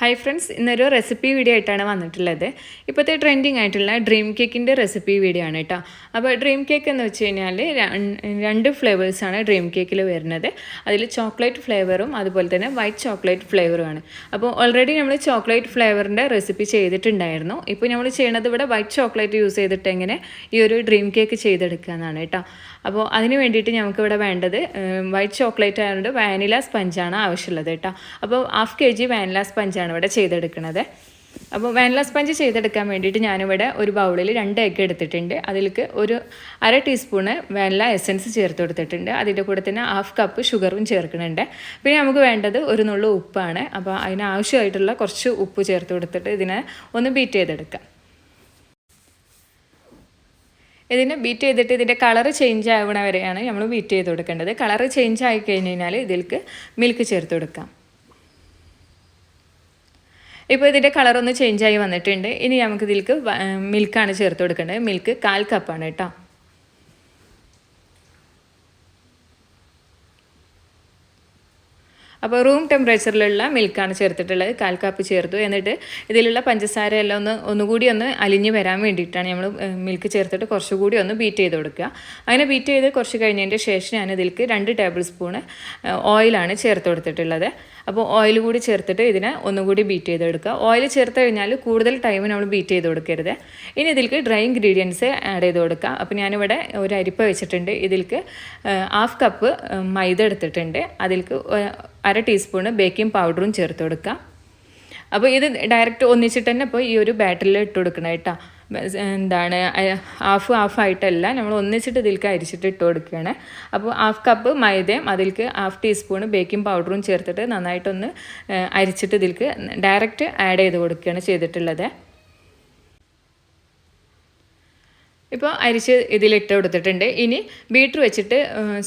Hi friends ഇന്നൊരു recipe video ആയിട്ടാണ് വന്നിട്ടുള്ളത്. ഇപ്പോഴത്തെ ട്രെൻഡിങ് ആയിട്ടുള്ള ഡ്രീം കേക്കിന്റെ റെസിപ്പി വീഡിയോ ആണ് കേട്ടോ അപ്പോൾ ഡ്രീം കേക്ക് എന്ന് വെച്ച് കഴിഞ്ഞാൽ രണ്ട് ഫ്ലേവേഴ്സാണ് ഡ്രീം കേക്കിൽ വരുന്നത്. അതിൽ ചോക്ലേറ്റ് ഫ്ലേവറും അതുപോലെ തന്നെ വൈറ്റ് ചോക്ലേറ്റ് ഫ്ലേവറും ആണ്. അപ്പോൾ ഓൾറെഡി നമ്മൾ ചോക്ലേറ്റ് ഫ്ലേവറിന്റെ റെസിപ്പി ചെയ്തിട്ടുണ്ടായിരുന്നു. ഇപ്പോൾ നമ്മൾ ചെയ്യണത് ഇവിടെ വൈറ്റ് ചോക്ലേറ്റ് യൂസ് ചെയ്തിട്ട് എങ്ങനെ ഈ ഒരു ഡ്രീം കേക്ക് ചെയ്തെടുക്കുക എന്നാണ് കേട്ടോ അപ്പോൾ അതിന് വേണ്ടിയിട്ട് നമുക്കിവിടെ വേണ്ടത് വൈറ്റ് ചോക്ലേറ്റ് ആയതുകൊണ്ട് വാനില സ്പഞ്ചാണ് ആവശ്യമുള്ളത് കേട്ടോ. അപ്പോൾ ഹാഫ് കെ ജി വാനില സ്പഞ്ചാണ് ഇവിടെ ചെയ്തെടുക്കുന്നത് അപ്പോൾ വാനില സ്പഞ്ച് ചെയ്തെടുക്കാൻ വേണ്ടിയിട്ട് ഞാനിവിടെ ഒരു ബൗളിൽ രണ്ട് എഗ്ഗ് എടുത്തിട്ടുണ്ട്. അതിലേക്ക് ഒരു അര ടീസ്പൂണ് വാനില എസൻസ് ചേർത്ത് കൊടുത്തിട്ടുണ്ട്. അതിന്റെ കൂടെ തന്നെ ഹാഫ് കപ്പ് ഷുഗറും ചേർക്കുന്നുണ്ട്. പിന്നെ നമുക്ക് വേണ്ടത് ഒരു നുള്ളു ഉപ്പാണ്. അപ്പോൾ അതിന് ആവശ്യമായിട്ടുള്ള കുറച്ച് ഉപ്പ് ചേർത്ത് കൊടുത്തിട്ട് ഇതിനെ ഒന്ന് ബീറ്റ് ചെയ്തെടുക്കാം. ഇതിനെ ബീറ്റ് ചെയ്തിട്ട് ഇതിന്റെ കളർ ചേഞ്ച് ആവണ വരെയാണ് നമ്മൾ ബീറ്റ് ചെയ്ത് കൊടുക്കേണ്ടത്. കളർ ചേഞ്ച് ആയി കഴിഞ്ഞ് കഴിഞ്ഞാൽ ഇതിലേക്ക് മിൽക്ക് ചേർത്ത് കൊടുക്കാം. ഇപ്പോൾ ഇതിന്റെ കളറൊന്ന് ആയി വന്നിട്ടുണ്ട്. ഇനി നമുക്ക് ഇതിലേക്ക് മിൽക്കാണ് ചേർത്ത് കൊടുക്കേണ്ടത്. മിൽക്ക് കാൽ കപ്പാണ് കേട്ടോ. അപ്പോൾ റൂം ടെമ്പറേച്ചറിലുള്ള മിൽക്കാണ് ചേർത്തിട്ടുള്ളത്. കാൽ കപ്പ് ചേർത്തു. എന്നിട്ട് ഇതിലുള്ള പഞ്ചസാര എല്ലാം ഒന്ന് ഒന്നുകൂടി ഒന്ന് അലിഞ്ഞ് വരാൻ വേണ്ടിയിട്ടാണ് നമ്മൾ മിൽക്ക് ചേർത്തിട്ട് കുറച്ചുകൂടി ഒന്ന് ബീറ്റ് ചെയ്ത് കൊടുക്കുക. അങ്ങനെ ബീറ്റ് ചെയ്ത് കുറച്ച് കഴിഞ്ഞതിന്റെ ശേഷം ഞാൻ ഇതിലേക്ക് രണ്ട് ടേബിൾ സ്പൂണ് ഓയിലാണ് ചേർത്ത് കൊടുത്തിട്ടുള്ളത്. അപ്പോൾ ഓയിൽ കൂടി ചേർത്തിട്ട് ഇതിനെ ഒന്നുകൂടി ബീറ്റ് ചെയ്തെടുക്കുക ഓയിൽ ചേർത്ത് കഴിഞ്ഞാൽ കൂടുതൽ ടൈം നമ്മൾ ബീറ്റ് ചെയ്ത് കൊടുക്കരുത്. ഇനി ഇതിലേക്ക് ഡ്രൈ ഇൻഗ്രീഡിയൻസ് ആഡ് ചെയ്ത് കൊടുക്കുക. അപ്പോൾ ഞാനിവിടെ ഒരു അരിപ്പ വെച്ചിട്ടുണ്ട്. ഇതിലേക്ക് ഹാഫ് കപ്പ് മൈദ എടുത്തിട്ടുണ്ട്. അതിലേക്ക് അര ടീസ്പൂണ് ബേക്കിംഗ് പൗഡറും ചേർത്ത് കൊടുക്കുക. അപ്പോൾ ഇത് ഡയറക്റ്റ് ഒന്നിച്ചിട്ട് തന്നെ ഇപ്പോൾ ഈ ഒരു ബാറ്ററിൽ ഇട്ട് കൊടുക്കണം കേട്ടോ. എന്താണ് ഹാഫ് ഹാഫ് ആയിട്ടല്ല നമ്മൾ ഒന്നിച്ചിട്ട് ഇതിലേക്ക് അരിച്ചിട്ട് ഇട്ട് കൊടുക്കുകയാണ്. അപ്പോൾ ഹാഫ് കപ്പ് മൈദയും അതിലേക്ക് ഹാഫ് ടീസ്പൂൺ ബേക്കിംഗ് പൗഡറും ചേർത്തിട്ട് നന്നായിട്ടൊന്ന് അരിച്ചിട്ട് ഇതിലേക്ക് ഡയറക്റ്റ് ആഡ് ചെയ്ത് കൊടുക്കുകയാണ് ചെയ്തിട്ടുള്ളത്. ഇപ്പോൾ അരിച്ച് ഇതിലിട്ട് കൊടുത്തിട്ടുണ്ട്. ഇനി ബീറ്റർ വെച്ചിട്ട്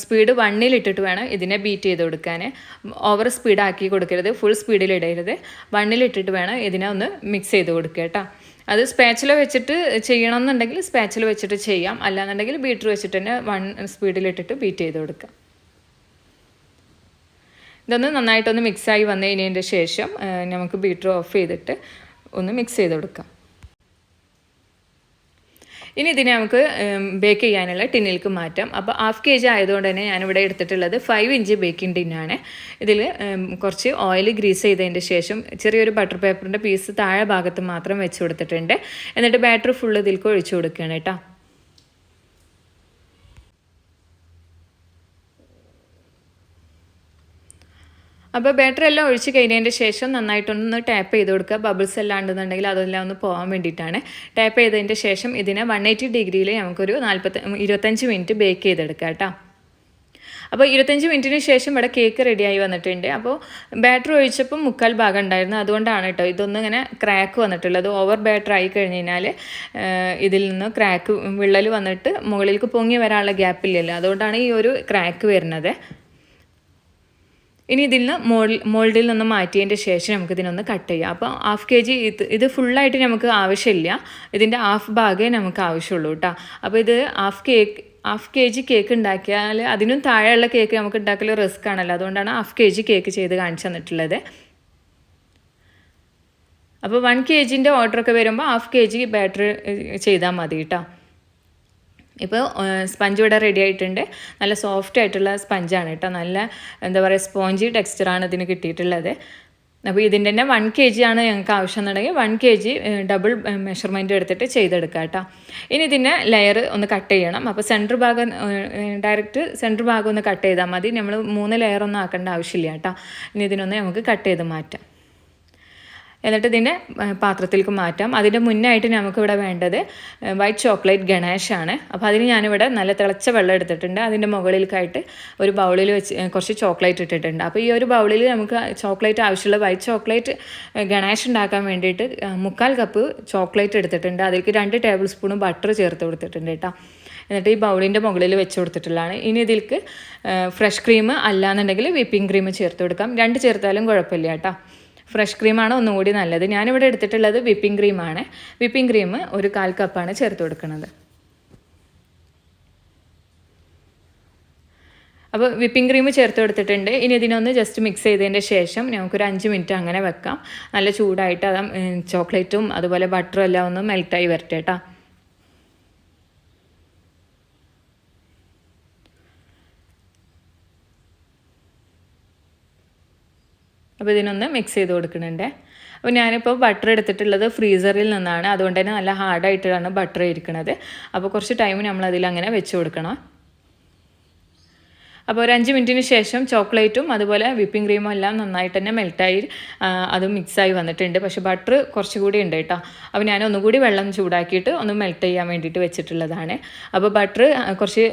സ്പീഡ് വണ്ണിൽ വണ്ണിലിട്ടിട്ട് വേണം ഇതിനെ ബീറ്റ് ചെയ്ത് കൊടുക്കാൻ ഓവർ സ്പീഡാക്കി കൊടുക്കരുത് ഫുൾ സ്പീഡിൽ ഇടരുത്. വണ്ണിൽ വണ്ണിലിട്ടിട്ട് വേണം ഇതിനെ ഒന്ന് മിക്സ് ചെയ്ത് കൊടുക്കുക കേട്ടോ. അത് സ്പാച്ചില വെച്ചിട്ട് ചെയ്യണം എന്നുണ്ടെങ്കിൽ സ്പാച്ചില വെച്ചിട്ട് ചെയ്യാം. അല്ലാന്നുണ്ടെങ്കിൽ ബീറ്റർ വെച്ചിട്ട് തന്നെ വൺ സ്പീഡിലിട്ടിട്ട് ബീറ്റ് ചെയ്ത് കൊടുക്കാം ഇതൊന്ന് നന്നായിട്ടൊന്ന് മിക്സായി വന്നു ശേഷം നമുക്ക് ബീറ്റർ ഓഫ് ചെയ്തിട്ട് ഒന്ന് മിക്സ് ചെയ്ത് കൊടുക്കാം. ഇനി ഇതിനെ നമുക്ക് ബേക്ക് ചെയ്യാനുള്ള ടിന്നിലേക്ക് മാറ്റാം. അപ്പോൾ ഹാഫ് കെ ജി ആയതുകൊണ്ട് തന്നെ ഞാനിവിടെ എടുത്തിട്ടുള്ളത് ഫൈവ് ഇഞ്ച് ബേക്കിംഗ് ടിന്നാണ് ഇതിൽ കുറച്ച് ഓയിൽ ഗ്രീസ് ചെയ്തതിന്റെ ശേഷം ചെറിയൊരു ബട്ടർ പേപ്പറിന്റെ പീസ് താഴെ ഭാഗത്ത് മാത്രം വെച്ച് കൊടുത്തിട്ടുണ്ട്. എന്നിട്ട് ബാറ്ററി ഫുള്ള് ഇതിലേക്ക് ഒഴിച്ചു കൊടുക്കുകയാണ് കേട്ടോ. അപ്പോൾ ബാറ്ററി എല്ലാം ഒഴിച്ച് കഴിഞ്ഞതിന്റെ ശേഷം നന്നായിട്ടൊന്ന് ടാപ്പ് ചെയ്ത് കൊടുക്കുക. ബബിൾസ് എല്ലാം ഉണ്ടെന്നുണ്ടെങ്കിൽ അതെല്ലാം ഒന്ന് പോകാൻ വേണ്ടിയിട്ടാണ്. ടാപ്പ് ചെയ്തതിന്റെ ശേഷം ഇതിനെ വൺ എയ്റ്റി ഡിഗ്രിയിൽ നമുക്കൊരു നാൽപ്പത്തി ഇരുപത്തഞ്ച് മിനിറ്റ് ബേക്ക് ചെയ്തെടുക്കാം കേട്ടോ. അപ്പോൾ ഇരുപത്തഞ്ച് മിനിറ്റിന് ശേഷം ഇവിടെ കേക്ക് റെഡിയായി വന്നിട്ടുണ്ട്. അപ്പോൾ ബാറ്റർ ഒഴിച്ചപ്പോൾ മുക്കാൽ ഭാഗം ഉണ്ടായിരുന്നു. അതുകൊണ്ടാണ് കേട്ടോ ഇതൊന്നും ഇങ്ങനെ ക്രാക്ക് വന്നിട്ടുള്ളത്. ഓവർ ബാറ്റർ ആയി കഴിഞ്ഞ് കഴിഞ്ഞാൽ ഇതിൽ നിന്ന് ക്രാക്ക് വിള്ളൽ വന്നിട്ട് മുകളിലേക്ക് പൊങ്ങി വരാനുള്ള ഗ്യാപ്പില്ലല്ലോ അതുകൊണ്ടാണ് ഈ ഒരു ക്രാക്ക് വരുന്നത്. ഇനി ഇതിൽ നിന്ന് മോൾ മോൾഡിൽ നിന്ന് മാറ്റിയതിന്റെ ശേഷം നമുക്ക് ഇതിനൊന്ന് കട്ട് ചെയ്യാം. അപ്പോൾ ഹാഫ് കെ ജി ഇത് ഇത് ഫുള്ളായിട്ട് നമുക്ക് ആവശ്യമില്ല. ഇതിന്റെ ഹാഫ് ഭാഗേ നമുക്ക് ആവശ്യമുള്ളൂ കേട്ടോ. അപ്പോൾ ഇത് half cake half K G cake ഉണ്ടാക്കിയാൽ അതിനും താഴെയുള്ള കേക്ക് നമുക്ക് ഉണ്ടാക്കൽ റിസ്ക് ആണല്ലോ. അതുകൊണ്ടാണ് ഹാഫ് കെ ജി കേക്ക് ചെയ്ത് കാണിച്ചു തന്നിട്ടുള്ളത്. അപ്പോൾ വൺ കെ ജിന്റെ ഓർഡറൊക്കെ വരുമ്പോൾ ഹാഫ് കെ ജി ബാറ്റർ ചെയ്താൽ മതി കേട്ടോ. ഇപ്പോൾ സ്പഞ്ച് ഇവിടെ റെഡി ആയിട്ടുണ്ട്. നല്ല സോഫ്റ്റ് ആയിട്ടുള്ള സ്പഞ്ചാണ് കേട്ടോ. നല്ല എന്താ പറയുക സ്പോഞ്ചി ടെക്സ്ചറാണ് ഇതിന് കിട്ടിയിട്ടുള്ളത്. അപ്പോൾ ഇതിന്റെ തന്നെ വൺ കെ ജി ആണ് ഞങ്ങൾക്ക് ആവശ്യം എന്നുണ്ടെങ്കിൽ one K G double measurement എടുത്തിട്ട് ചെയ്തെടുക്കുക കേട്ടോ. ഇനി ഇതിന്റെ ലെയർ ഒന്ന് കട്ട് ചെയ്യണം. അപ്പോൾ സെന്റർ ഭാഗം ഡയറക്റ്റ് സെന്റർ ഭാഗം ഒന്ന് കട്ട് ചെയ്താൽ മതി. നമ്മൾ മൂന്ന് ലെയർ ഒന്നും ആക്കേണ്ട ആവശ്യമില്ല കേട്ടോ. ഇനി ഇതിനൊന്ന് നമുക്ക് കട്ട് ചെയ്ത് മാറ്റാം. എന്നിട്ട് ഇതിന്റെ പാത്രത്തിലേക്ക് മാറ്റാം. അതിന്റെ മുന്നായിട്ട് നമുക്കിവിടെ വേണ്ടത് വൈറ്റ് ചോക്ലേറ്റ് ഗണേഷാണ് അപ്പോൾ അതിന് ഞാനിവിടെ നല്ല തിളച്ച വെള്ളം എടുത്തിട്ടുണ്ട്. അതിന്റെ മുകളിലേക്കായിട്ട് ഒരു ബൗളിൽ വെച്ച് കുറച്ച് ചോക്ലേറ്റ് ഇട്ടിട്ടുണ്ട്. അപ്പോൾ ഈ ഒരു ബൗളിൽ നമുക്ക് ചോക്ലേറ്റ് ആവശ്യമുള്ള വൈറ്റ് ചോക്ലേറ്റ് ഗണേഷ് ഉണ്ടാക്കാൻ വേണ്ടിയിട്ട് മുക്കാൽ കപ്പ് ചോക്ലേറ്റ് എടുത്തിട്ടുണ്ട്. അതിലേക്ക് രണ്ട് ടേബിൾ സ്പൂൺ ബട്ടർ ചേർത്ത് കൊടുത്തിട്ടുണ്ട് കേട്ടോ. എന്നിട്ട് ഈ ബൗളിന്റെ മുകളിൽ വെച്ച് കൊടുത്തിട്ടുള്ളതാണ്. ഇനി ഇതിലേക്ക് ഫ്രഷ് ക്രീം അല്ലാന്നുണ്ടെങ്കിൽ വിപ്പിംഗ് ക്രീം ചേർത്ത് കൊടുക്കാം. രണ്ട് ചേർത്താലും കുഴപ്പമില്ല കേട്ടോ. ഫ്രഷ് ക്രീമാണ് ഒന്നുകൂടി നല്ലത്. ഞാനിവിടെ എടുത്തിട്ടുള്ളത് വിപ്പിംഗ് ക്രീമാണ്. വിപ്പിംഗ് ക്രീം ഒരു കാൽ കപ്പാണ് ചേർത്ത് കൊടുക്കുന്നത്. അപ്പോൾ വിപ്പിംഗ് ക്രീം ചേർത്ത് കൊടുത്തിട്ടുണ്ട്. ഇനി ഇതിനൊന്ന് ജസ്റ്റ് മിക്സ് ചെയ്തതിന്റെ ശേഷം നമുക്കൊരു അഞ്ച് മിനിറ്റ് അങ്ങനെ വെക്കാം. നല്ല ചൂടായിട്ട് അത് ചോക്ലേറ്റും അതുപോലെ ബട്ടറും എല്ലാം ഒന്ന് മെൽറ്റായി വരട്ടെ കേട്ടോ അപ്പോൾ ഇതിനൊന്ന് മിക്സ് ചെയ്ത് കൊടുക്കുന്നുണ്ട്. അപ്പോൾ ഞാനിപ്പോൾ ബട്ടർ എടുത്തിട്ടുള്ളത് ഫ്രീസറിൽ നിന്നാണ്. അതുകൊണ്ട് തന്നെ നല്ല ഹാർഡായിട്ടാണ് ബട്ടർ ഇരിക്കുന്നത്. അപ്പോൾ കുറച്ച് ടൈം നമ്മൾ അതിൽ അങ്ങനെ വെച്ച് കൊടുക്കണം. അപ്പോൾ ഒരു അഞ്ച് മിനിറ്റിന് ശേഷം ചോക്ലേറ്റും അതുപോലെ വിപ്പിംഗ് ക്രീമും എല്ലാം നന്നായിട്ട് തന്നെ മെൽറ്റായി അത് മിക്സായി വന്നിട്ടുണ്ട്. പക്ഷേ ബട്ടർ കുറച്ചുകൂടി ഉണ്ട് കേട്ടോ. അപ്പോൾ ഞാൻ ഒന്നുകൂടി വെള്ളം ചൂടാക്കിയിട്ട് ഒന്ന് മെൽറ്റ് ചെയ്യാൻ വേണ്ടിയിട്ട് വെച്ചിട്ടുള്ളതാണ്. അപ്പോൾ ബട്ടർ കുറച്ച്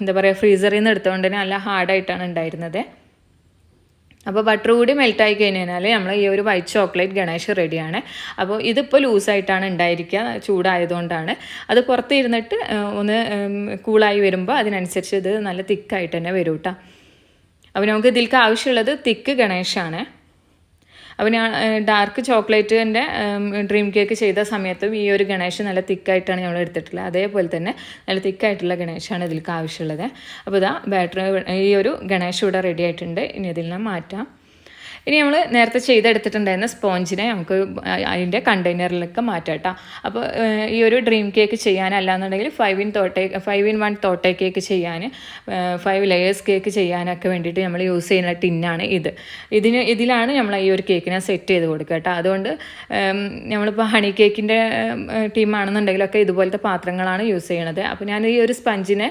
എന്താ പറയുക ഫ്രീസറിൽ നിന്ന് എടുത്തുകൊണ്ട് തന്നെ നല്ല ഹാർഡായിട്ടാണ് ഉണ്ടായിരുന്നത്. അപ്പോൾ ബട്ടർ കൂടി മെൽറ്റായി കഴിഞ്ഞാൽ നമ്മൾ ഈ ഒരു വൈറ്റ് ചോക്ലേറ്റ് ഗണേഷ് റെഡിയാണ് അപ്പോൾ ഇതിപ്പോൾ ലൂസായിട്ടാണ് ഉണ്ടായിരിക്കുക ചൂടായതുകൊണ്ടാണ്. അത് പുറത്ത് ഇരുന്നിട്ട് ഒന്ന് കൂളായി വരുമ്പോൾ അതിനനുസരിച്ച് ഇത് നല്ല തിക്കായിട്ട് തന്നെ വരും കേട്ടോ അപ്പോൾ നമുക്ക് ഇതിലേക്ക് ആവശ്യമുള്ളത് തിക്ക് ഗണേഷാണ് അപ്പോൾ ഞാൻ ഡാർക്ക് ചോക്ലേറ്റിന്റെ ഡ്രീം കേക്ക് ചെയ്ത സമയത്തും ഈ ഒരു ഗണേഷ് നല്ല തിക്കായിട്ടാണ് നമ്മൾ എടുത്തിട്ടുള്ളത്. അതേപോലെ തന്നെ നല്ല തിക്കായിട്ടുള്ള ഗണേഷാണ് ഇതിലേക്ക് ആവശ്യമുള്ളത്. അപ്പോൾ ഇതാ ബാറ്ററി ഈ ഒരു ഗണേഷ് ഇവിടെ റെഡി ആയിട്ടുണ്ട്. ഇനി ഇതിൽ നിന്ന് മാറ്റാം. ഇനി നമ്മൾ നേരത്തെ ചെയ്തെടുത്തിട്ടുണ്ടായിരുന്ന സ്പോഞ്ചിനെ നമുക്ക് അതിന്റെ കണ്ടെയ്നറിലൊക്കെ മാറ്റാം കേട്ടോ അപ്പോൾ ഈ ഒരു ഡ്രീം കേക്ക് ചെയ്യാനല്ല എന്നുണ്ടെങ്കിൽ ഫൈവ് ഇൻ തോട്ടേ ഫൈവ് ഇൻ വൺ തോട്ടേ കേക്ക് ചെയ്യാൻ ഫൈവ് ലെയേഴ്സ് കേക്ക് ചെയ്യാനൊക്കെ വേണ്ടിയിട്ട് നമ്മൾ യൂസ് ചെയ്യുന്ന ടിന്നാണ് ഇത്. ഇതിന് ഇതിലാണ് നമ്മൾ ഈ ഒരു കേക്കിനെ സെറ്റ് ചെയ്ത് കൊടുക്കുക കേട്ടോ അതുകൊണ്ട് നമ്മളിപ്പോൾ ഹണി കേക്കിന്റെ ടീമാണെന്നുണ്ടെങ്കിലൊക്കെ ഇതുപോലത്തെ പാത്രങ്ങളാണ് യൂസ് ചെയ്യണത്. അപ്പോൾ ഞാൻ ഈ ഒരു സ്പഞ്ചിനെ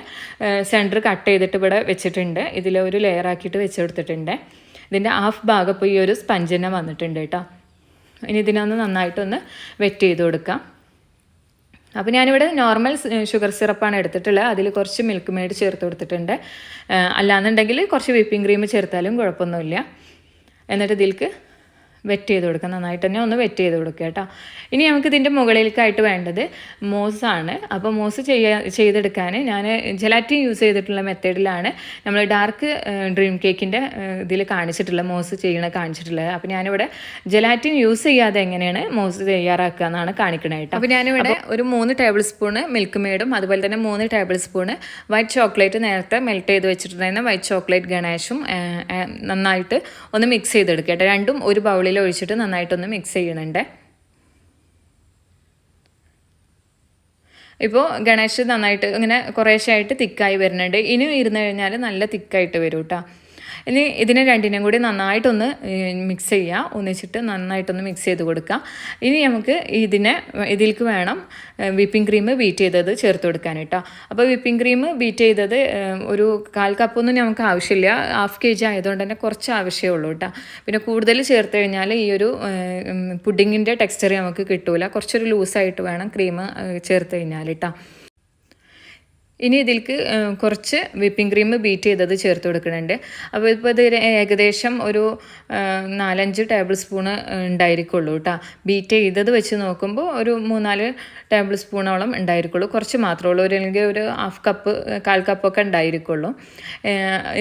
സെന്റർ കട്ട് ചെയ്തിട്ട് ഇവിടെ വെച്ചിട്ടുണ്ട്. ഇതിലൊരു ലെയർ ആക്കിയിട്ട് വെച്ചെടുത്തിട്ടുണ്ട് ഇതിന്റെ ഹാഫ് ഭാഗം ഇപ്പോൾ ഈ ഒരു സ്പഞ്ച് വന്നിട്ടുണ്ട് കേട്ടോ. ഇനി ഇതിനൊന്ന് നന്നായിട്ടൊന്ന് വെറ്റ് ചെയ്ത് കൊടുക്കാം. അപ്പോൾ ഞാനിവിടെ നോർമൽ ഷുഗർ സിറപ്പാണ് എടുത്തിട്ടുള്ളത്. അതിൽ കുറച്ച് മിൽക്ക് മെയ്ഡ് ചേർത്ത് കൊടുത്തിട്ടുണ്ട്. അല്ലാന്നുണ്ടെങ്കിൽ കുറച്ച് വിപ്പിംഗ് ക്രീം ചേർത്താലും കുഴപ്പമൊന്നുമില്ല. എന്നിട്ട് ഇതിലേക്ക് വെറ്റ് ചെയ്ത് കൊടുക്കുക. നന്നായിട്ട് തന്നെ ഒന്ന് വെറ്റ് ചെയ്ത് കൊടുക്കുക കേട്ടോ. ഇനി നമുക്ക് ഇതിന്റെ മുകളിലേക്കായിട്ട് വേണ്ടത് മോസാണ് അപ്പോൾ മോസ് ചെയ്യാ ചെയ്തെടുക്കാൻ ഞാൻ ജലാറ്റിൻ യൂസ് ചെയ്തിട്ടുള്ള മെത്തേഡിലാണ് നമ്മൾ ഡാർക്ക് ഡ്രീം കേക്കിന്റെ ഇതിൽ കാണിച്ചിട്ടുള്ള മോസ് ചെയ്യണ കാണിച്ചിട്ടുള്ളത്. അപ്പോൾ ഞാനിവിടെ ജലാറ്റിൻ യൂസ് ചെയ്യാതെ എങ്ങനെയാണ് മോസ് തയ്യാറാക്കുക എന്നാണ് കാണിക്കണത് കേട്ടോ. അപ്പോൾ ഞാനിവിടെ ഒരു മൂന്ന് ടേബിൾ സ്പൂണ് മിൽക്ക് മെയ്ഡും അതുപോലെ തന്നെ മൂന്ന് ടേബിൾ സ്പൂണ് വൈറ്റ് ചോക്ലേറ്റ് നേരത്തെ മെൽറ്റ് ചെയ്ത് വെച്ചിട്ടുണ്ടായിരുന്ന വൈറ്റ് ചോക്ലേറ്റ് ഗണേഷും നന്നായിട്ട് ഒന്ന് മിക്സ് ചെയ്തെടുക്കുക കേട്ടോ. രണ്ടും ഒരു ബൗളിൽ ഒഴിച്ചിട്ട് നന്നായിട്ടൊന്ന് മിക്സ് ചെയ്യുന്നുണ്ട് ഇപ്പോൾ ഗണേശ് നന്നായിട്ട് ഇങ്ങനെ കുറേശ്ശായിട്ട് തിക്കായി വരുന്നുണ്ട്. ഇനി ഇരുന്ന് കഴിഞ്ഞാൽ നല്ല തിക്കായിട്ട് വരും കേട്ടോ ഇനി ഇതിനെ രണ്ടിനും കൂടി നന്നായിട്ടൊന്ന് മിക്സ് ചെയ്യുക ഒന്നിച്ചിട്ട് നന്നായിട്ടൊന്ന് മിക്സ് ചെയ്ത് കൊടുക്കുക ഇനി നമുക്ക് ഇതിനെ ഇതിലേക്ക് വേണം വിപ്പിംഗ് ക്രീം ബീറ്റ് ചെയ്തത് ചേർത്ത് കൊടുക്കാൻ കേട്ടോ. അപ്പോൾ വിപ്പിംഗ് ക്രീം ബീറ്റ് ചെയ്തത് ഒരു കാൽ കപ്പൊന്നും നമുക്ക് ആവശ്യമില്ല. ഹാഫ് കെ ജി ആയതുകൊണ്ട് തന്നെ കുറച്ച് ആവശ്യമേ ഉള്ളൂ കേട്ടോ. പിന്നെ കൂടുതൽ ചേർത്ത് കഴിഞ്ഞാൽ ഈ ഒരു പുഡിങ്ങിന്റെ ടെക്സ്ചർ നമുക്ക് കിട്ടൂല. കുറച്ചൊരു ലൂസായിട്ട് വേണം ക്രീം ചേർത്ത് കഴിഞ്ഞാൽ കേട്ടോ. ഇനി ഇതിലേക്ക് കുറച്ച് വിപ്പിംഗ് ക്രീം ബീറ്റ് ചെയ്തത് ചേർത്ത് കൊടുക്കുന്നുണ്ട്. അപ്പോൾ ഇപ്പോൾ ഇത് ഏകദേശം ഒരു നാലഞ്ച് ടേബിൾ സ്പൂണ് ഉണ്ടായിരിക്കുള്ളൂ കേട്ടോ. ബീറ്റ് ചെയ്തത് വെച്ച് നോക്കുമ്പോൾ ഒരു മൂന്നാൽ ടേബിൾ സ്പൂണോളം ഉണ്ടായിരിക്കുള്ളൂ. കുറച്ച് മാത്രമേ ഉള്ളൂ. ഒരു അല്ലെങ്കിൽ ഒരു ഹാഫ് കപ്പ് കാൽ കപ്പൊക്കെ ഉണ്ടായിരിക്കുള്ളൂ.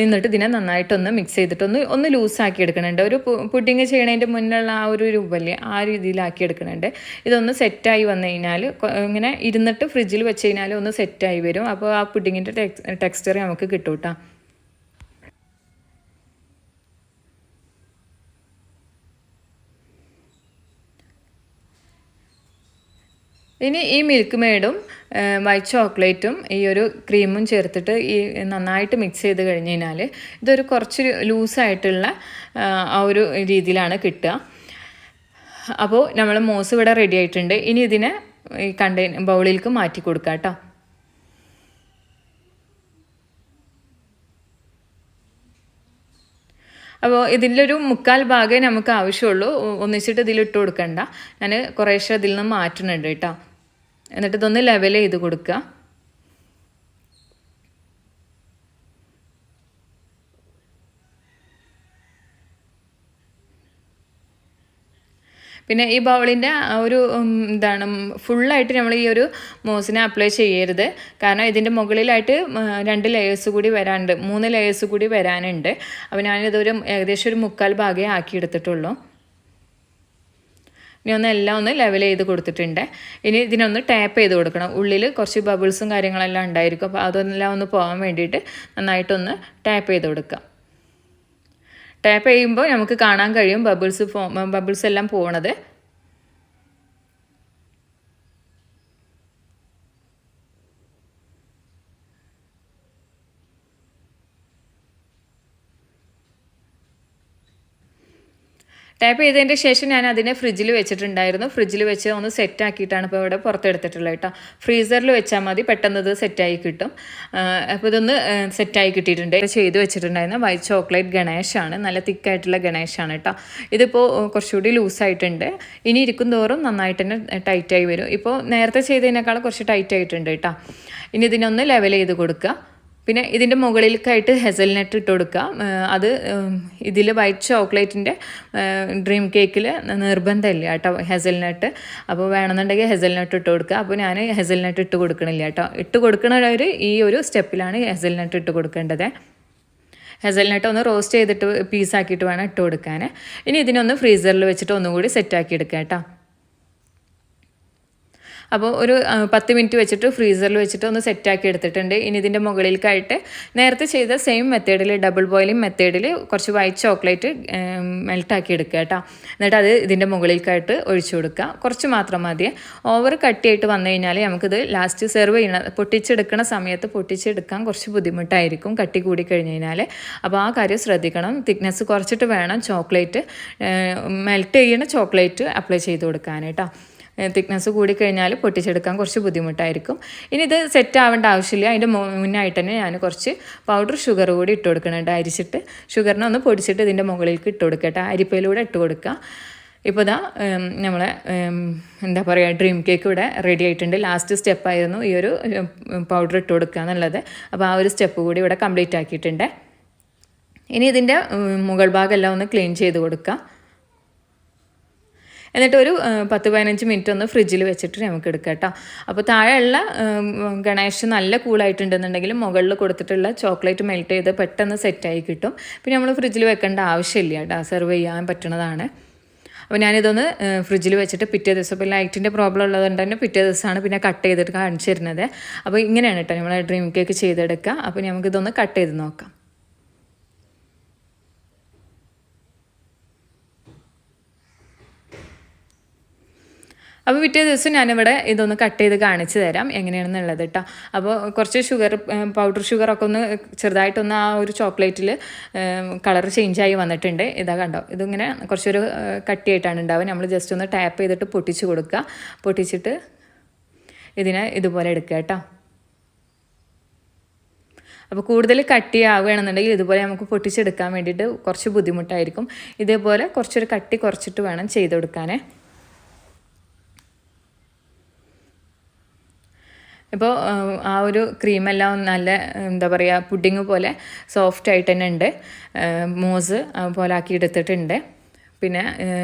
എന്നിട്ട് ഇതിനെ നന്നായിട്ടൊന്ന് മിക്സ് ചെയ്തിട്ടൊന്ന് ഒന്ന് ലൂസാക്കി എടുക്കുന്നുണ്ട്. ഒരു പുഡിങ് ചെയ്യണതിന്റെ മുന്നുള്ള ആ ഒരു രൂപല്ലേ ആ രീതിയിലാക്കി എടുക്കുന്നുണ്ട്. ഇതൊന്ന് സെറ്റായി വന്നു കഴിഞ്ഞാൽ ഇങ്ങനെ ഇരുന്നിട്ട് ഫ്രിഡ്ജിൽ വെച്ച് കഴിഞ്ഞാൽ ഒന്ന് സെറ്റായി വരും. അപ്പോൾ അപ്പോൾ ആ പുഡിങ്ങിന്റെ ടെക്സ്ചർ നമുക്ക് കിട്ടും കേട്ടോ ഇനി ഈ മിൽക്ക് മെയ്ഡും വൈറ്റ് ചോക്ലേറ്റും ഈ ഒരു ക്രീമും ചേർത്തിട്ട് ഈ നന്നായിട്ട് മിക്സ് ചെയ്ത് കഴിഞ്ഞ് കഴിഞ്ഞാൽ ഇതൊരു കുറച്ച് ലൂസായിട്ടുള്ള ആ ഒരു രീതിയിലാണ് കിട്ടുക. അപ്പോൾ നമ്മൾ മോസ് ഇവിടെ റെഡി ആയിട്ടുണ്ട്. ഇനി ഇതിനെ ഈ കണ്ടെയ്ൻ ബൗളിലേക്ക് മാറ്റി കൊടുക്കാം കേട്ടോ അപ്പോൾ ഇതിലൊരു മുക്കാൽ ഭാഗമേ നമുക്ക് ആവശ്യമുള്ളൂ. ഒന്നിച്ചിട്ട് ഇതിലിട്ട് കൊടുക്കണ്ട. ഞാൻ കുറേശ്ശെ ഇതിൽ നിന്ന് മാറ്റുന്നുണ്ട് കേട്ടോ. എന്നിട്ട് ഇതൊന്ന് ലെവൽ ചെയ്ത് കൊടുക്കുക. പിന്നെ ഈ ബൗളിന്റെ ഒരു എന്താണ് ഫുള്ളായിട്ട് നമ്മൾ ഈ ഒരു മോസിനെ അപ്ലൈ ചെയ്യരുത്. കാരണം ഇതിന്റെ മുകളിലായിട്ട് രണ്ട് ലെയേഴ്സ് കൂടി വരാനുണ്ട്. മൂന്ന് ലെയേഴ്സ് കൂടി വരാനുണ്ട്. അപ്പോൾ ഞാനിതൊരു ഏകദേശം ഒരു മുക്കാൽ ഭാഗമേ ആക്കി എടുത്തിട്ടുള്ളൂ ഇനി ഒന്ന് എല്ലാം ഒന്ന് ലെവൽ ചെയ്ത് കൊടുത്തിട്ടുണ്ട്. ഇനി ഇതിനൊന്ന് ടാപ്പ് ചെയ്ത് കൊടുക്കണം. ഉള്ളിൽ കുറച്ച് ബബിൾസും കാര്യങ്ങളെല്ലാം ഉണ്ടായിരിക്കും. അപ്പോൾ അതെല്ലാം ഒന്ന് പോകാൻ വേണ്ടിയിട്ട് നന്നായിട്ടൊന്ന് ടാപ്പ് ചെയ്ത് കൊടുക്കാം. ടാപ്പ് ചെയ്യുമ്പോൾ നമുക്ക് കാണാൻ കഴിയും ബബിൾസ് ബബിൾസ് എല്ലാം പോണത്. ടാപ്പ് ചെയ്തതിന്റെ ശേഷം ഞാൻ അതിനെ ഫ്രിഡ്ജിൽ വെച്ചിട്ടുണ്ടായിരുന്നു. ഫ്രിഡ്ജിൽ വെച്ച് ഒന്ന് സെറ്റ് ആക്കിയിട്ടാണ് ഇപ്പോൾ ഇവിടെ പുറത്തെടുത്തിട്ടുള്ളത് കേട്ടോ. ഫ്രീസറിൽ വെച്ചാൽ മതി പെട്ടെന്ന് ഇത് സെറ്റായി കിട്ടും. അപ്പോൾ ഇതൊന്ന് സെറ്റായി കിട്ടിയിട്ടുണ്ട്. ചെയ്ത് വെച്ചിട്ടുണ്ടായിരുന്ന വൈറ്റ് ചോക്ലേറ്റ് ഗണേഷാണ് നല്ല തിക്കായിട്ടുള്ള ഗണേഷാണ് കേട്ടോ. ഇതിപ്പോൾ കുറച്ചുകൂടി ലൂസായിട്ടുണ്ട് ഇനി ഇരിക്കും തോറും നന്നായിട്ട് തന്നെ ടൈറ്റായി വരും. ഇപ്പോൾ നേരത്തെ ചെയ്തതിനേക്കാൾ കുറച്ച് ടൈറ്റ് ആയിട്ടുണ്ട് കേട്ടോ. ഇനി ഇതിനൊന്ന് ലെവൽ ചെയ്ത് കൊടുക്കുക. പിന്നെ ഇതിന്റെ മുകളിലേക്കായിട്ട് ഹെസൽനട്ട് ഇട്ട് കൊടുക്കുക. അത് ഇതിൽ വൈറ്റ് ചോക്ലേറ്റിന്റെ ഡ്രീം കേക്കിൽ നിർബന്ധമില്ല കേട്ടോ ഹെസൽനട്ട് അപ്പോൾ വേണമെന്നുണ്ടെങ്കിൽ ഹെസൽനട്ട് ഇട്ട് കൊടുക്കുക. അപ്പോൾ ഞാൻ ഹെസൽനട്ട് ഇട്ട് കൊടുക്കണില്ല കേട്ടോ. ഇട്ട് കൊടുക്കുന്നവർ ഈ ഒരു സ്റ്റെപ്പിലാണ് ഹെസൽനട്ട് ഇട്ട് കൊടുക്കേണ്ടത്. ഹെസൽനട്ട് ഒന്ന് റോസ്റ്റ് ചെയ്തിട്ട് പീസാക്കിയിട്ട് വേണം ഇട്ട് കൊടുക്കാൻ ഇനി ഇതിനൊന്ന് ഫ്രീസറിൽ വെച്ചിട്ട് ഒന്നുകൂടി സെറ്റാക്കി എടുക്കാം കേട്ടോ. അപ്പോൾ ഒരു പത്ത് മിനിറ്റ് വെച്ചിട്ട് ഫ്രീസറിൽ വെച്ചിട്ട് ഒന്ന് സെറ്റാക്കി എടുത്തിട്ടുണ്ട്. ഇനി ഇതിന്റെ മുകളിലേക്കായിട്ട് നേരത്തെ ചെയ്ത സെയിം മെത്തേഡിൽ ഡബിൾ ബോയിലിംഗ് മെത്തേഡിൽ കുറച്ച് വൈറ്റ് ചോക്ലേറ്റ് മെൽട്ടാക്കി എടുക്കുക കേട്ടോ. എന്നിട്ട് അത് ഇതിന്റെ മുകളിലേക്കായിട്ട് ഒഴിച്ചു കൊടുക്കുക. കുറച്ച് മാത്രം മതി. ഓവർ കട്ടിയായിട്ട് വന്നു കഴിഞ്ഞാൽ നമുക്കിത് ലാസ്റ്റ് സെർവ് ചെയ്യണ പൊട്ടിച്ചെടുക്കുന്ന സമയത്ത് പൊട്ടിച്ചെടുക്കാൻ കുറച്ച് ബുദ്ധിമുട്ടായിരിക്കും കട്ടി കൂടി കഴിഞ്ഞ് കഴിഞ്ഞാൽ അപ്പോൾ ആ കാര്യം ശ്രദ്ധിക്കണം. തിക്നെസ് കുറച്ചിട്ട് വേണം ചോക്ലേറ്റ് മെൽറ്റ് ചെയ്യണ ചോക്ലേറ്റ് അപ്ലൈ ചെയ്ത് കൊടുക്കാൻ തിക്നെസ് കൂടിക്കഴിഞ്ഞാൽ പൊട്ടിച്ചെടുക്കാൻ കുറച്ച് ബുദ്ധിമുട്ടായിരിക്കും. ഇനി ഇത് സെറ്റ് ആവേണ്ട ആവശ്യമില്ല. അതിന്റെ മുന്നായിട്ട് തന്നെ ഞാൻ കുറച്ച് പൗഡർ ഷുഗർ കൂടി ഇട്ട് കൊടുക്കുന്നുണ്ട് അരിച്ചിട്ട് ഷുഗറിനെ ഒന്ന് പൊടിച്ചിട്ട് ഇതിന്റെ മുകളിലേക്ക് ഇട്ട് കൊടുക്കട്ടെ അരിപ്പയിലൂടെ ഇട്ട് കൊടുക്കുക. ഇപ്പോൾ ഇതാ നമ്മളെ എന്താ പറയുക ഡ്രീം കേക്ക് ഇവിടെ റെഡി ആയിട്ടുണ്ട്. ലാസ്റ്റ് സ്റ്റെപ്പായിരുന്നു ഈ ഒരു പൗഡർ ഇട്ട് കൊടുക്കുക എന്നുള്ളത്. അപ്പോൾ ആ ഒരു സ്റ്റെപ്പ് കൂടി ഇവിടെ കംപ്ലീറ്റ് ആക്കിയിട്ടുണ്ട്. ഇനി ഇതിന്റെ മുകൾ ഭാഗമെല്ലാം ഒന്ന് ക്ലീൻ ചെയ്ത് കൊടുക്കുക. എന്നിട്ട് ഒരു പത്ത് പതിനഞ്ച് മിനിറ്റ് ഒന്ന് ഫ്രിഡ്ജിൽ വെച്ചിട്ട് നമുക്ക് എടുക്കാം കേട്ടോ. അപ്പോൾ താഴെയുള്ള ഗണേഷ് നല്ല കൂളായിട്ടുണ്ടെന്നുണ്ടെങ്കിൽ മുകളിൽ കൊടുത്തിട്ടുള്ള ചോക്ലേറ്റ് മെൽറ്റ് ചെയ്ത് പെട്ടെന്ന് സെറ്റായി കിട്ടും. പിന്നെ നമ്മൾ ഫ്രിഡ്ജിൽ വെക്കേണ്ട ആവശ്യമില്ല കേട്ടോ. സെർവ് ചെയ്യാൻ പറ്റുന്നതാണ് അപ്പോൾ ഞാനിതൊന്ന് ഫ്രിഡ്ജിൽ വെച്ചിട്ട് പിറ്റേ ദിവസം ഇപ്പോൾ ലൈറ്റിന്റെ പ്രോബ്ലം ഉള്ളതുകൊണ്ട് തന്നെ പിറ്റേ ദിവസമാണ് പിന്നെ കട്ട് ചെയ്തിട്ട് കാണിച്ചിരുന്നത്. അപ്പോൾ ഇങ്ങനെയാണ് കേട്ടോ നമ്മൾ ഡ്രീം കേക്ക് ചെയ്തെടുക്കുക. അപ്പോൾ നമുക്കിതൊന്ന് കട്ട് ചെയ്ത് നോക്കാം. അപ്പോൾ പിറ്റേ ദിവസം ഞാനിവിടെ ഇതൊന്ന് കട്ട് ചെയ്ത് കാണിച്ചു തരാം എങ്ങനെയാണെന്നുള്ളത് കേട്ടോ. അപ്പോൾ കുറച്ച് ഷുഗർ പൗഡർ ഷുഗറൊക്കെ ഒന്ന് ചെറുതായിട്ടൊന്ന് ആ ഒരു ചോക്ലേറ്റിൽ കളർ ചേഞ്ചായി വന്നിട്ടുണ്ട്. ഇതാ കണ്ടോ ഇതിങ്ങനെ കുറച്ചൊരു കട്ടിയായിട്ടാണ് ഉണ്ടാവുക. നമ്മൾ ജസ്റ്റ് ഒന്ന് ടാപ്പ് ചെയ്തിട്ട് പൊട്ടിച്ച് കൊടുക്കുക. പൊട്ടിച്ചിട്ട് ഇതിനെ ഇതുപോലെ എടുക്കുക കേട്ടോ. അപ്പോൾ കൂടുതൽ കട്ടി ആവുകയാണെന്നുണ്ടെങ്കിൽ ഇതുപോലെ നമുക്ക് പൊട്ടിച്ചെടുക്കാൻ വേണ്ടിയിട്ട് കുറച്ച് ബുദ്ധിമുട്ടായിരിക്കും. ഇതേപോലെ കുറച്ചൊരു കട്ടി കുറച്ചിട്ട് വേണം ചെയ്ത് ഇപ്പോൾ ആ ഒരു ക്രീമെല്ലാം നല്ല എന്താ പറയുക പുഡിങ് പോലെ സോഫ്റ്റ് ആയിട്ട് തന്നെ ഉണ്ട്. മോസ് പോലെ ആക്കി എടുത്തിട്ടുണ്ട്. പിന്നെ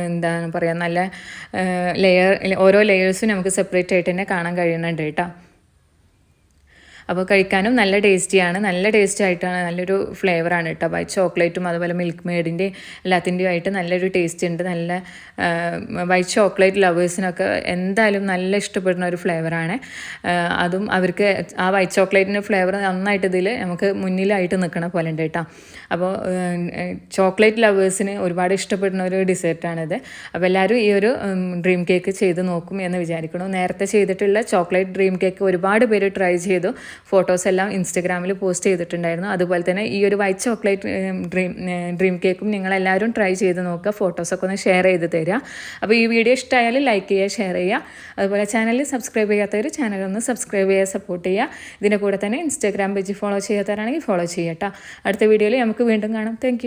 എന്താണ് പറയുക നല്ല ലെയർ ഓരോ ലെയേഴ്സും നമുക്ക് സെപ്പറേറ്റ് ആയിട്ട് തന്നെ കാണാൻ കഴിയുന്നുണ്ട് കേട്ടോ. അപ്പോൾ കഴിക്കാനും നല്ല ടേസ്റ്റിയാണ് നല്ല ടേസ്റ്റ് ആയിട്ടാണ് നല്ലൊരു ഫ്ലേവറാണ് കേട്ടോ വൈറ്റ് ചോക്ലേറ്റും അതുപോലെ മിൽക്ക് മെയ്ഡിന്റെ എല്ലാത്തിന്റെയും ആയിട്ട് നല്ലൊരു ടേസ്റ്റ് ഉണ്ട്. നല്ല വൈറ്റ് ചോക്ലേറ്റ് ലവേഴ്സിനൊക്കെ എന്തായാലും നല്ല ഇഷ്ടപ്പെടുന്ന ഒരു ഫ്ലേവറാണ്. അതും അവർക്ക് ആ വൈറ്റ് ചോക്ലേറ്റിന്റെ ഫ്ലേവർ നന്നായിട്ട് ഇതിൽ നമുക്ക് മുന്നിലായിട്ട് നിൽക്കണ പോലെ ഉണ്ട് കേട്ടോ അപ്പോൾ ചോക്ലേറ്റ് ലവേഴ്സിന് ഒരുപാട് ഇഷ്ടപ്പെടുന്ന ഒരു ഡിസേർട്ടാണിത് അപ്പോൾ എല്ലാവരും ഈ ഒരു ഡ്രീം കേക്ക് ചെയ്ത് നോക്കും എന്ന് വിചാരിക്കണം നേരത്തെ ചെയ്തിട്ടുള്ള ചോക്ലേറ്റ് ഡ്രീം കേക്ക് ഒരുപാട് പേര് ട്രൈ ചെയ്തു. ഫോട്ടോസ് എല്ലാം ഇൻസ്റ്റഗ്രാമിൽ പോസ്റ്റ് ചെയ്തിട്ടുണ്ടായിരുന്നു. അതുപോലെ തന്നെ ഈ ഒരു വൈറ്റ് ചോക്ലേറ്റ് ഡ്രീം ഡ്രീം കേക്കും നിങ്ങളെല്ലാവരും ട്രൈ ചെയ്ത് നോക്കുക. ഫോട്ടോസൊക്കെ ഒന്ന് ഷെയർ ചെയ്ത് തരിക. അപ്പോൾ ഈ വീഡിയോ ഇഷ്ടമായാൽ ലൈക്ക് ചെയ്യുക ഷെയർ ചെയ്യുക. അതുപോലെ ചാനലിൽ സബ്സ്ക്രൈബ് ചെയ്യാത്തവർ ചാനൽ ഒന്ന് സബ്സ്ക്രൈബ് ചെയ്യുക സപ്പോർട്ട് ചെയ്യുക. ഇതിന്റെ കൂടെ തന്നെ ഇൻസ്റ്റാഗ്രാം പേജ് ഫോളോ ചെയ്യാത്തവരാണെങ്കിൽ ഫോളോ ചെയ്യട്ടോ. അടുത്ത വീഡിയോയിൽ നമുക്ക് വീണ്ടും കാണാം. താങ്ക്